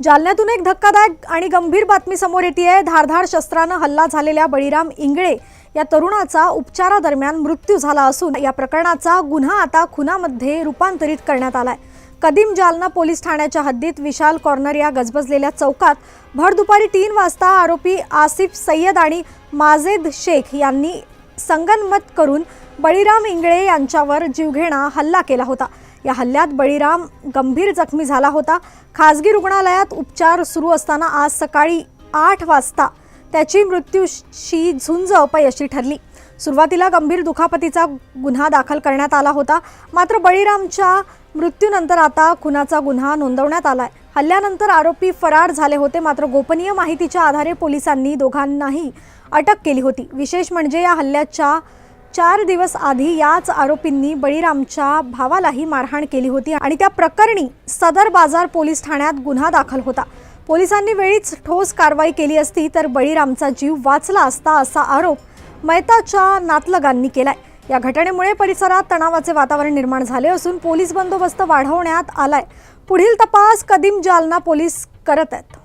जालन्यातून एक धक्कादायक आणि गंभीर बातमी समोर येते धारधार शस्त्रानं हल्ला झालेल्या बळीराम इंगळे या तरुणाचा उपचारादरम्यान मृत्यू झाला असून या प्रकरणाचा गुन्हा आता खुनामध्ये रूपांतरित करण्यात आलाय. कदीम जालना पोलीस ठाण्याच्या हद्दीत विशाल कॉर्नर या गजबजलेल्या चौकात भर दुपारी तीन वाजता आरोपी आसिफ सय्यद आणि माजेद शेख यांनी संगनमत करून बळीराम इंगळे यांच्यावर जीवघेणा हल्ला केला होता. या हल्ल्यात बळीराम गंभीर जखमी झाला होता. खासगी रुग्णालयात उपचार सुरू असताना आज सकाळी आठ वाजता त्याची मृत्यूशी झुंज अपयशी ठरली. सुरुवातीला गंभीर दुखापतीचा गुन्हा दाखल करण्यात आला होता. मात्र बळीरामच्या मृत्यूनंतर आता खुनाचा गुन्हा नोंदवण्यात आलाय. हल्ल्यानंतर आरोपी फरार झाले होते. मात्र गोपनीय माहितीच्या आधारे पोलिसांनी दोघांनाही अटक केली होती. विशेष म्हणजे या हल्ल्याच्या चार दिवस आधी याच आरोपींनी बळीरामच्या भावालाही मारहाण केली होती आणि त्या प्रकरणी सदर बाजार पोलीस ठाण्यात गुन्हा दाखल होता. पोलिसांनी वेळीच ठोस कारवाई केली असती तर बळीरामचा जीव वाचला असता असा आरोप मैताच्या नातलगांनी केलाय. या घटनेमुळे परिसरात तणावाचे वातावरण निर्माण झाले असून पोलीस बंदोबस्त वाढवण्यात आलाय. पुढील तपास कदीम जालना पोलीस करत आहेत.